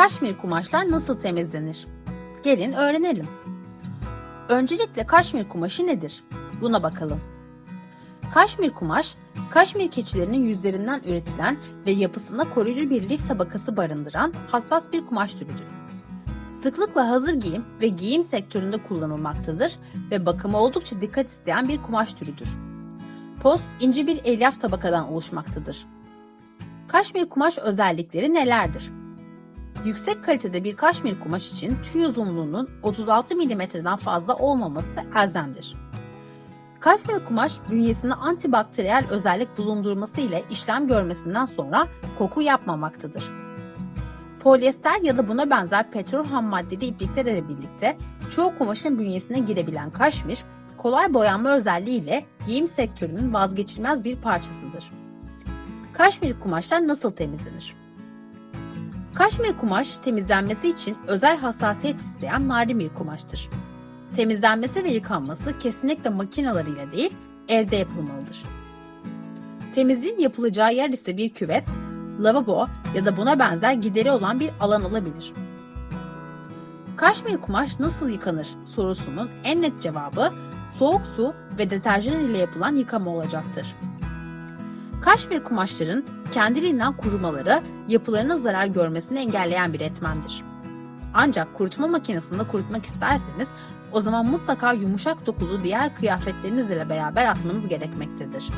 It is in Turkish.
Kaşmir kumaşlar nasıl temizlenir? Gelin öğrenelim. Öncelikle kaşmir kumaşı nedir? Buna bakalım. Kaşmir kumaş, kaşmir keçilerinin yüzlerinden üretilen ve yapısında koruyucu bir lif tabakası barındıran hassas bir kumaş türüdür. Sıklıkla hazır giyim ve giyim sektöründe kullanılmaktadır ve bakımı oldukça dikkat isteyen bir kumaş türüdür. Post ince bir elyaf tabakadan oluşmaktadır. Kaşmir kumaş özellikleri nelerdir? Yüksek kalitede bir kaşmir kumaş için tüy uzunluğunun 36 mm'den fazla olmaması elzemdir. Kaşmir kumaş bünyesinde antibakteriyel özellik bulundurması ile işlem görmesinden sonra koku yapmamaktadır. Polyester ya da buna benzer petrol ham maddeli ipliklerle birlikte çoğu kumaşın bünyesine girebilen kaşmir, kolay boyanma özelliğiyle giyim sektörünün vazgeçilmez bir parçasıdır. Kaşmir kumaşlar nasıl temizlenir? Kaşmir kumaş temizlenmesi için özel hassasiyet isteyen narin kumaştır. Temizlenmesi ve yıkanması kesinlikle makinalarıyla değil, elde yapılmalıdır. Temizliğin yapılacağı yer ise bir küvet, lavabo ya da buna benzer gideri olan bir alan olabilir. Kaşmir kumaş nasıl yıkanır sorusunun en net cevabı soğuk su ve deterjan ile yapılan yıkama olacaktır. Kaşmir kumaşların kendiliğinden kurumaları yapılarının zarar görmesini engelleyen bir etmendir. Ancak kurutma makinesinde kurutmak isterseniz o zaman mutlaka yumuşak dokulu diğer kıyafetlerinizle beraber atmanız gerekmektedir.